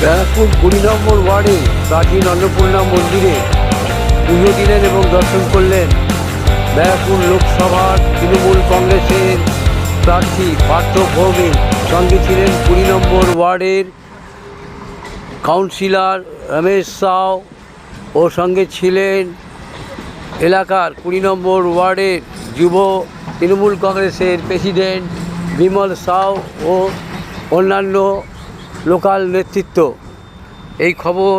ব্যারাকপুর কুড়ি নম্বর ওয়ার্ডে প্রাচীন অন্নপূর্ণা মন্দিরে পুজো দিলেন এবং দর্শন করলেন ব্যারাকপুর লোকসভার তৃণমূল কংগ্রেসের প্রার্থী পার্থ ভৌমিক। সঙ্গে ছিলেন কুড়ি নম্বর ওয়ার্ডের কাউন্সিলর রমেশ সাউ ও সঙ্গে ছিলেন এলাকার কুড়ি নম্বর ওয়ার্ডের যুব তৃণমূল কংগ্রেসের প্রেসিডেন্ট বিমল সাউ ও অন্যান্য লোকাল নেতৃত্ব। এই খবর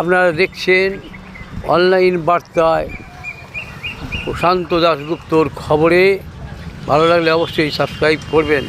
আপনারা দেখছেন অনলাইন বার্তায়। প্রশান্ত দাশগুপ্তর খবরে। ভালো লাগলে অবশ্যই সাবস্ক্রাইব করবেন।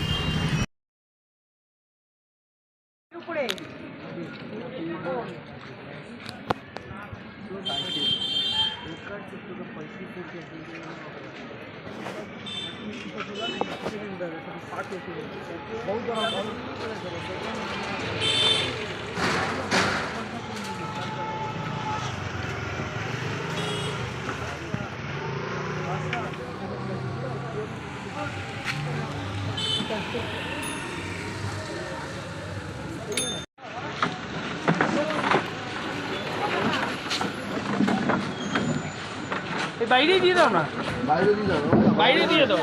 এই বাইরেই দিয়ে দাও না। বাইরে দিয়ে যাব বাইরে দিয়ে দাও।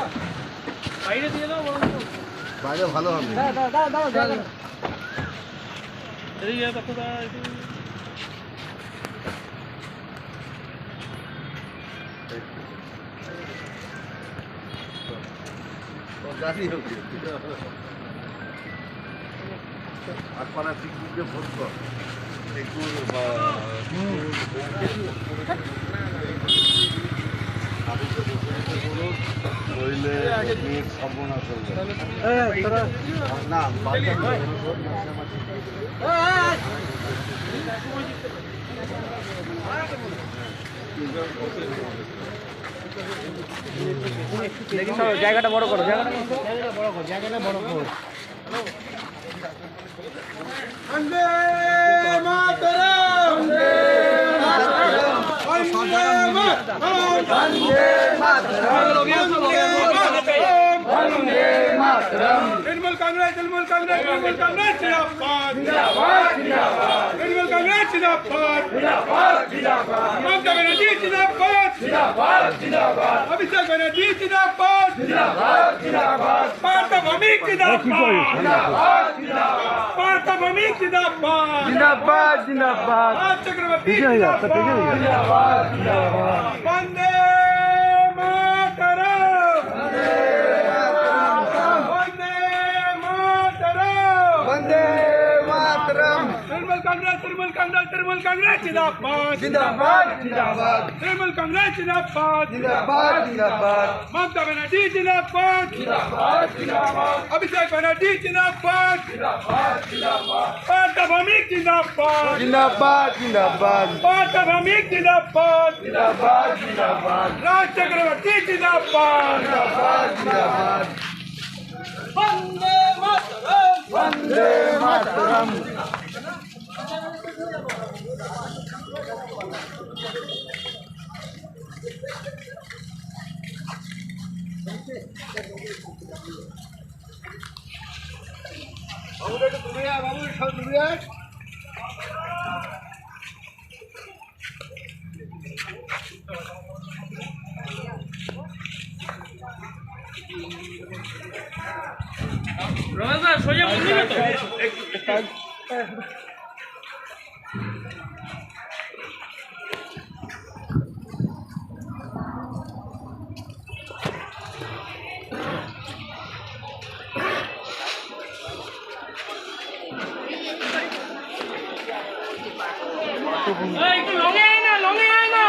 বাইরে দিয়ে দাও বাইরে ভালো হবে। আর পাড়া ঠিক বুঝে ভোট কর। একটু নইলে মেয়ের সর্বনাশ হয়ে যাবে। না জায়গাটা বড় করো জায়গাটা জায়গাটা বড় করো। জায়গাটা বড় করো। तृणमूल कांग्रेस तृणमूल कांग्रेस तृणमूल कांग्रेस जिंदाबाद। जिंदाबाद जिंदाबाद। तृणमूल कांग्रेस जिंदाबाद। जिंदाबाद जिंदाबाद। ममता बनर्जी जिंदाबाद। जिंदाबाद जिंदाबाद। अभिषेक बनर्जी जिंदाबाद। जिंदाबाद जिंदाबाद। पार्थ भौमिक जिंदाबाद। जिंदाबाद जिंदाबाद। पार्थ भौमिक जिंदाबाद। जिंदाबाद जिंदाबाद। चक्रवर्ती जिंदाबाद जिंदाबाद। Congrats, Tirumal Congrats, Jindabad, Jindabad, Jindabad. Tirumal Jindabad, Jindabad, Jindabad. Jindabad, Jindabad, Abhishek Banerjee, Jindabad, Jindabad, Jindabad. Pata Jindabad, Jindabad, Jindabad. Pata Jindabad, Jindabad, Jindabad. Jindabad, Jindabad, Jindabad. Mataram, Vande Mataram. বাবু একটু দূরে বাবু সব দূরে লঙে আয় না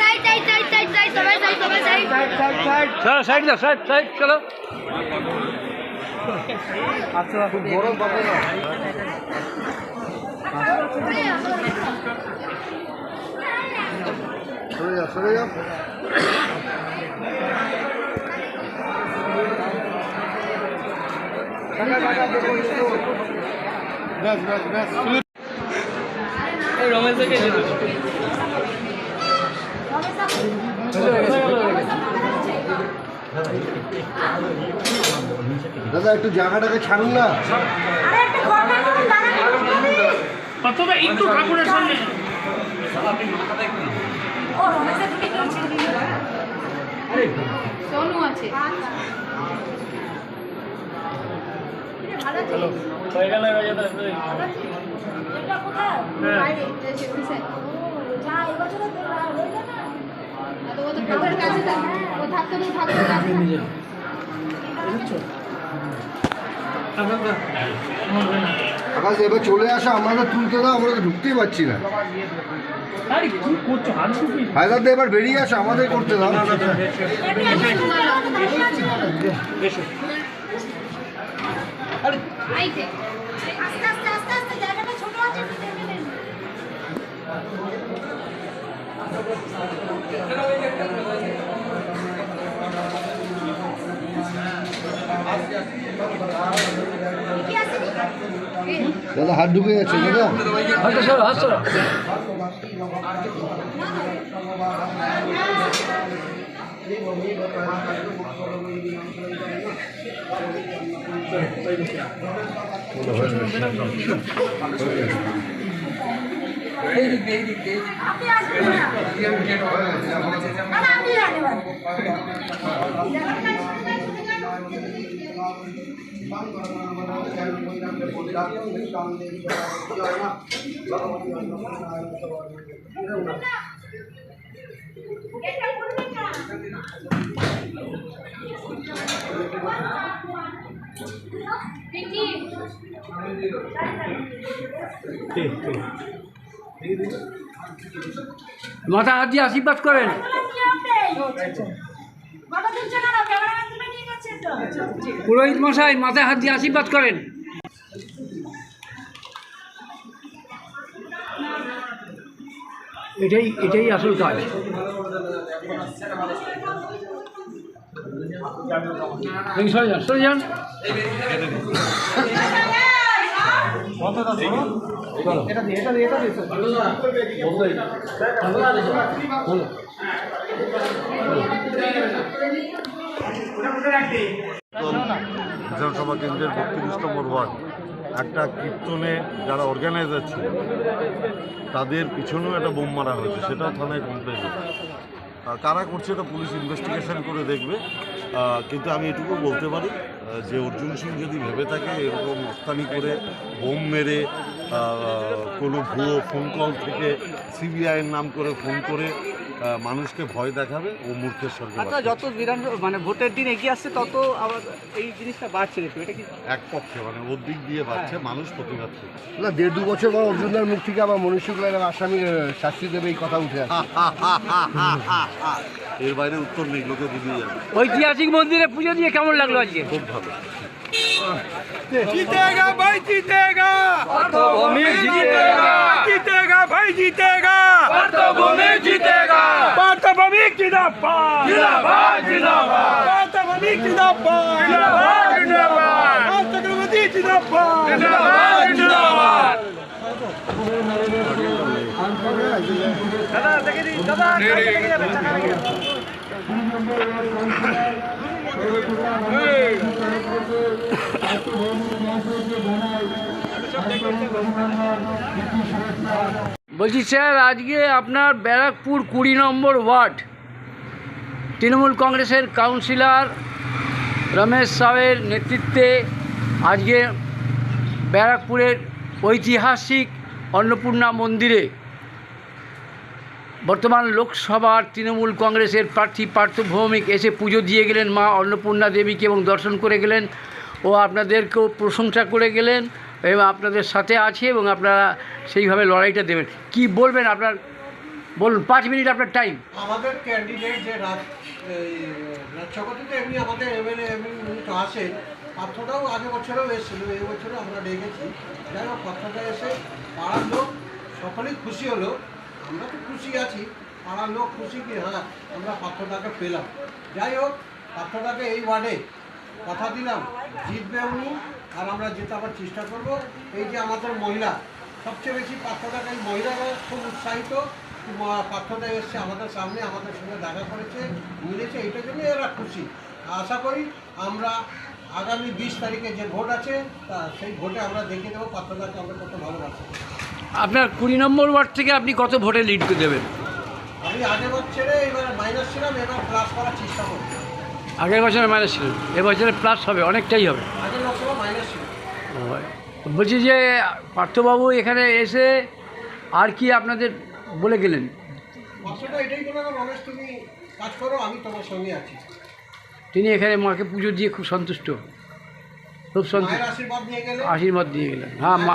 side side side side side side side চলো side side side চলো গরম পাবে না সরে যাও সরে যাও ব্যাস ব্যাস ব্যাস দাদা একটু জায়গাটাকে ছাড়ুন না। আরে একটা ঠাকুরের সামনে। সোনু আছে। হয়ে গেল বাইরে। আকাশ এবার চলে আসা আমাদের তুলতে দাও আমরা তো ঢুকতেই পারছি না হায়দার এবার বেরিয়ে আসা আমাদের করতে দাও আইতে আস্তে আস্তে আস্তে আস্তে জায়গাটা ছোট আছে একটু দেখে নিন। কি আসেনি? দাদা হাত ঢুকে যাচ্ছে দাদা হাতটা মাথা হাত দিয়ে আশীর্বাদ করেন মাথা তুলছে কেন? ক্যামেরাম্যান তুলে নিয়ে যাচ্ছে তো। পুরোহিত মশাই মাথায় হাত দিয়ে আশীর্বাদ করেন। এটাই এটাই আসল কাজ। সরে যান যান। বিধানসভা কেন্দ্রের বত্রিশ নম্বর ওয়ার্ড। একটা কীর্তনে যারা অর্গানাইজার ছিল, তাদের পিছনেও একটা বোম মারা হয়েছে, সেটাও থানায় কমপ্লেন কারা করছে এটা পুলিশ ইনভেস্টিগেশন করে দেখবে। কিন্তু আমি এটুকু বলতে পারি যে অর্জুন সিং যদি ভেবে থাকে, এরকম মস্তানি করে বোম মেরে কোনো ভুয়ো ফোন কল থেকে সিবিআইয়ের নাম করে ফোন করে মানুষকে ভয় দেখাবে ও মূর্খের সরকার আচ্ছা, যত বিধান মানে ভোটের দিন এগিয়ে আসছে তত আবার এই জিনিসটা বাড়ছে দেখো এটা কি এক পক্ষে মানে ওর দিক দিয়ে বাড়ছে হ্যাঁ। মানুষ প্রতিবাদ করছে। না দেড় দু বছর পর অর্জুনদার মুখ থেকে আবার মনীষ আসামি শাস্তি দেবে এই কথা উঠে এর বাইরে উত্তর নেই লোকে বুঝিয়ে যাবে। ঐতিহাসিক মন্দিরে পুজো দিয়ে কেমন লাগল আজকে? খুব ভালো। জিতেগা ভাই জিতেগা। জিতেগা! भाई जीतेगा भूमि जीतेगा भूमि जिंदाबाद जिंदाबाद जिंदाबाद भूमि जिंदाबाद जिंदाबाद जिंदाबाद चक्रवर्ती जिंदाबाद जिंदाबाद जिंदाबाद দাদা দেখে দিন দাদা দেখে যাবে টাকা দেখে যাবে বলছি, স্যার, আজকে আপনার ব্যারাকপুর কুড়ি নম্বর ওয়ার্ড, তৃণমূল কংগ্রেসের কাউন্সিলর রমেশ সাহের নেতৃত্বে আজকে ব্যারাকপুরের ঐতিহাসিক অন্নপূর্ণা মন্দিরে বর্তমান লোকসভার তৃণমূল কংগ্রেসের প্রার্থী পার্থ ভৌমিক এসে পুজো দিয়ে গেলেন, মা অন্নপূর্ণা দেবীকে এবং দর্শন করে গেলেন ও আপনাদেরকেও প্রশংসা করে গেলেন। এবং আপনাদের সাথে আছে এবং আপনারা সেইভাবে লড়াইটা দেবেন। কি বলবেন আপনার? বলুন, পাঁচ মিনিট আপনার টাইম আমাদের ক্যান্ডিডেট যে রাজ এই তো এমনি আমাদের এমএলএ এমনি তো আসেন পাথরটাও আগে বছরেও এসেছিল, এই বছরও আমরা ডেকেছি যাই হোক পাথরটা এসে পাড়ার লোক সকলেই খুশি হলো। আমরা তো খুশি আছি। পাড়ার লোক খুশি কি? হ্যাঁ আমরা পাথরটাকে পেলাম। যাই হোক পাথরটাকে এই ওয়ার্ডে কথা দিলাম। জিতবে উনি। আর আমরা জেতাবার চেষ্টা করব এই যে আমাদের মহিলা সবচেয়ে বেশি এই মহিলারা খুব উৎসাহিত পার্থটা এসছে আমাদের সামনে আমাদের সঙ্গে দেখা করেছে মিলেছে এইটার জন্য এরা খুশি। আশা করি আমরা আগামী বিশ তারিখে যে ভোট আছে তা সেই ভোটে আমরা দেখে দেবো পার্থদাকে আমরা কত ভালোবাসি। আপনার কুড়ি নম্বর ওয়ার্ড থেকে আপনি কত ভোটে লিড দেবেন? আমি আগের বছরে এবার মাইনাস ছিলাম এবার প্লাস করার চেষ্টা করব। আগের বছরে মাইনাস ছিল এবছরে প্লাস হবে অনেকটাই হবে আগের লোকসভা মাইনাস ছিল বলছি যে পার্থবাবু এখানে এসে আর কি আপনাদের বলে গেলেন? এটাই তুমি কাজ করো আমি তোমার সঙ্গে আছি। তিনি এখানে মাকে পুজো দিয়ে খুব সন্তুষ্ট। খুব সন্তুষ্ট। আশীর্বাদ দিয়ে গেলেন। হ্যাঁ মা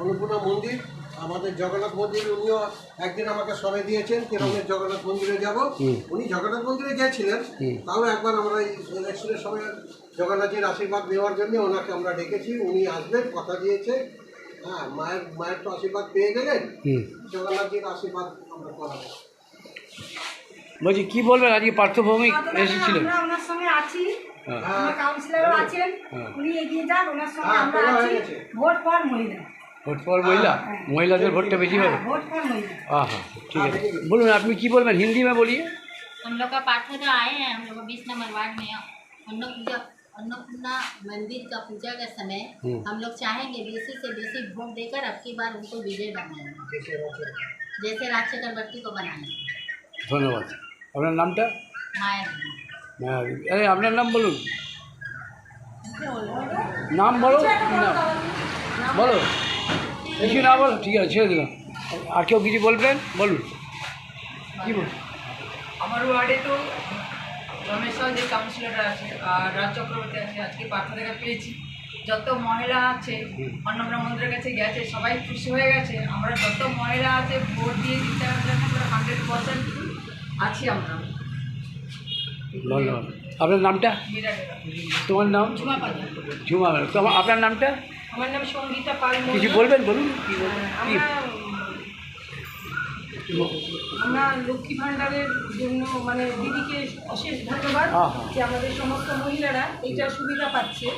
অন্নপূর্ণা মন্দির। আমাদের জগন্নাথ মন্দির উনিও একদিন আমাকে সবাই দিয়েছেন কিরমের জগন্নাথ মন্দিরে যাব। উনি জগন্নাথ মন্দিরে গিয়েছিলেন। তাও একবার আমরা এই ইলেকশনের সময় জগন্নাথজির আশীর্বাদ নেওয়ার জন্য ওনাকে আমরা ডেকেছি উনি আসবেন কথা দিয়েছে হ্যাঁ মায়ের মায়ের তো আশীর্বাদ পেয়ে গেলেন হুম জগন্নাথজির আশীর্বাদ আমরা করাবো বলছি কি বলবেন আজকে পার্থভৌমিক এসেছিলেন আমরা ওনার সঙ্গে আছি হ্যাঁ। আমার কাউন্সিলরও আছেন হ্যাঁ। উনি এগিয়ে যান ওনার সঙ্গে হ্যাঁ, আমরা তোলা হয়ে আছি গেছে। ভোট পর মহিলা ভোট পর মহিলা মহিলাদের ভোটটা বেশি হবে হ্যাঁ, ভোট পর মহিলা हाँ हाँ ठीक है बोलूँ আপনি কি বলবেন হিন্দি में बोलिए हम लोग का पाठक जो आए हैं हम लोग बीस नंबर वार्ड में अन्नपूजा अन्नपूर्णा मंदिर का पूजा का समय हम्म। हम लोग चाहेंगे बेसी से बेसी वोट देकर अब की बार उनको विजय बनाएंगे जैसे राज चक्रवर्ती को बनाएंगे ধন্যবাদ আপনার নামটা माया হ্যাঁ, আরে আপনার নাম বলুন নাম বলো না বলো কিছু না বলো ঠিক আছে ছেড়ে দিলাম আর কেউ কিছু বলবেন বলুন কী বল আমার ওয়ার্ডে তো রমেশ সাউ যে কাউন্সিলররা আছে আর রাজ চক্রবর্তী আছে আজকে পার্থ দেখা পেয়েছি। যত মহিলা আছে অন্নপূর্ণা মন্দিরের কাছে গেছে সবাই খুশি হয়ে গেছে। আমরা যত মহিলা আছে ভোট দিয়ে দিতে হান্ড্রেড পার্সেন্ট আছি আমরা। ধন্যবাদ। আপনার নামটা? তোমার নাম? ঝুমা ঝুমা ম্যাডাম আপনার নামটা? আমার নাম সঙ্গীতা পাল কিছু বলবেন বলুন? কি আমরা লক্ষ্মী ভাণ্ডারের জন্য মানে দিদিকে অশেষ ধন্যবাদ। যে আমাদের সমস্ত মহিলারা এইটা সুবিধা পাচ্ছে।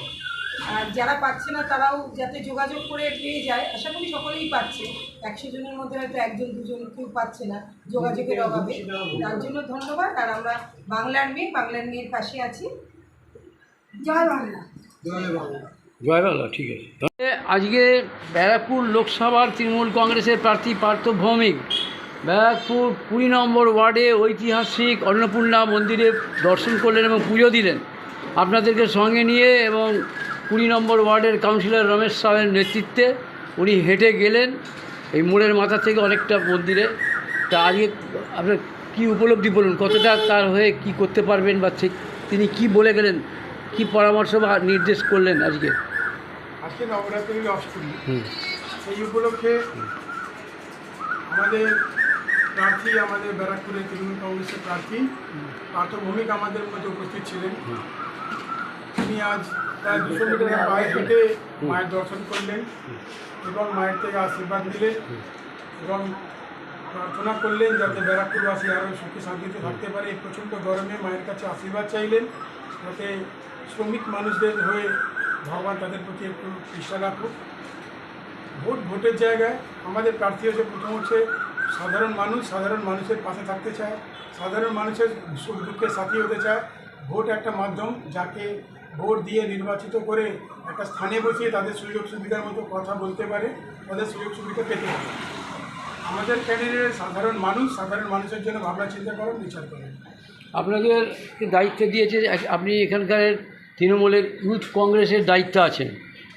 আর যারা পাচ্ছে না তারাও যাতে যোগাযোগ করে পেয়ে যায় আশা করি সকলেই পাচ্ছে। একশো জনের মধ্যে হয়তো একজন দুজন কেউ পাচ্ছে না যোগাযোগের অভাবে। তার জন্য ধন্যবাদ। আর আমরা বাংলার মেয়ে বাংলার মেয়ের পাশে আছি। জয় বাংলা জয় বাংলা। জয় বাংলা ঠিক আছে। আজকে ব্যারাকপুর লোকসভার তৃণমূল কংগ্রেসের প্রার্থী পার্থ ভৌমিক ব্যারাকপুর কুড়ি নম্বর ওয়ার্ডে ঐতিহাসিক অন্নপূর্ণা মন্দিরে দর্শন করলেন এবং পুজো দিলেন। আপনাদেরকে সঙ্গে নিয়ে এবং কুড়ি নম্বর ওয়ার্ডের কাউন্সিলর রমেশ সাহের নেতৃত্বে উনি হেঁটে গেলেন এই মোড়ের মাথা থেকে অনেকটা মন্দিরে। তা আজকে আপনার কী উপলব্ধি বলুন? কতটা তার হয়ে কি করতে পারবেন বা ঠিক তিনি কি বলে গেলেন? কি পরামর্শ বা নির্দেশ করলেন আজকে? আজকে নবরাত্রির অষ্টমী। সেই উপলক্ষে আমাদের প্রার্থী আমাদের ব্যারাকপুরের তৃণমূল কংগ্রেসের প্রার্থী। পার্থ ভৌমিক আমাদের মধ্যে উপস্থিত ছিলেন। তিনি আজ প্রায় দুশো মিটার পায়ে হেঁটে মায়ের দর্শন করলেন এবং মায়ের থেকে আশীর্বাদ দিলেন এবং প্রার্থনা করলেন যাতে ব্যারাকপুরবাসী আরও সুখে শান্তিতে থাকতে পারে। এই প্রচণ্ড গরমে মায়ের কাছে আশীর্বাদ চাইলেন যাতে শ্রমিক মানুষদের হয়ে ভগবান তাদের প্রতি একটু চেষ্টা রাখুক। ভোট ভোটের জায়গায় আমাদের প্রার্থী হচ্ছে, প্রথম হচ্ছে সাধারণ মানুষ সাধারণ মানুষের পাশে থাকতে চায়, সাধারণ মানুষের সুখ দুঃখের সাথী হতে চায়। ভোট একটা মাধ্যম যাকে ভোট দিয়ে নির্বাচিত করে একটা স্থানে বসিয়ে তাদের সুযোগ সুবিধার মতো কথা বলতে পারে, তাদের সুযোগ সুবিধা পেতে পারে। আমাদের ক্যান্ডিডেট সাধারণ মানুষ সাধারণ মানুষের জন্য ভাবনা চিন্তা করেন বিচার করেন আপনাদের দায়িত্ব দিয়েছে আপনি এখানকার তৃণমূলের ইউথ কংগ্রেসের দায়িত্ব আছেন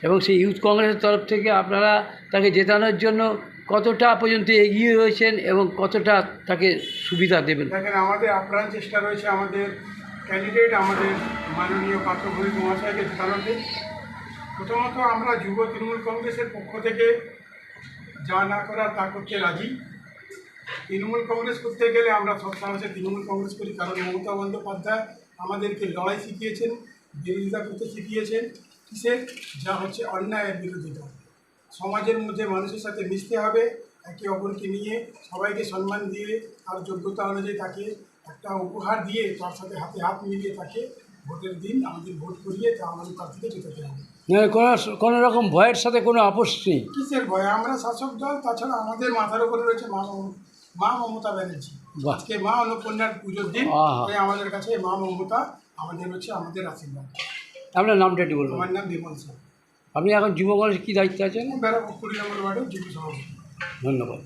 এবং সেই ইউথ কংগ্রেসের তরফ থেকে আপনারা তাকে জেতানোর জন্য কতটা পর্যন্ত এগিয়ে রয়েছেন এবং কতটা তাকে সুবিধা দেবেন? দেখেন, আমাদের আপ্রাণ চেষ্টা রয়েছে আমাদের ক্যান্ডিডেট আমাদের মাননীয় পাত্রভূমি মহাশয়কে জেতানোতে প্রথমত আমরা যুব তৃণমূল কংগ্রেসের পক্ষ থেকে যা না করার তা করতে রাজি। তৃণমূল কংগ্রেস করতে গেলে আমরা সব তৃণমূল কংগ্রেস করি, কারণ মমতা বন্দ্যোপাধ্যায় আমাদেরকে লড়াই শিখিয়েছেন, বিরোধিতা করতে শিখিয়েছেন, কিসের? যা হচ্ছে অন্যায়ের বিরোধিতা। সমাজের মধ্যে মানুষের সাথে মিশতে হবে একে অপরকে নিয়ে সবাইকে সম্মান দিয়ে তার যোগ্যতা অনুযায়ী তাকে একটা উপহার দিয়ে তার সাথে হাতে হাত মিলিয়ে তাকে ভোটের দিন আমাদের ভোট করিয়ে তা আমাদের প্রার্থীকে জেতাতে হবে। কোনো কোনো রকম ভয়ের সাথে কোনো আপোষ নেই। কিসের ভয়? আমরা শাসক দল তাছাড়া আমাদের মাথার উপরে রয়েছে মা মা মমতা ব্যানার্জি। আজকে মা অন্নপূর্ণার পুজোর দিন তাই আমাদের কাছে মা মমতা আমাদের হচ্ছে আমাদের আশীর্বাদ। আপনার নামটা একটু বলবেন আমার নাম বিমল স্যার আপনি এখন যুব কলেজে কী দায়িত্বে আছেন? ধন্যবাদ।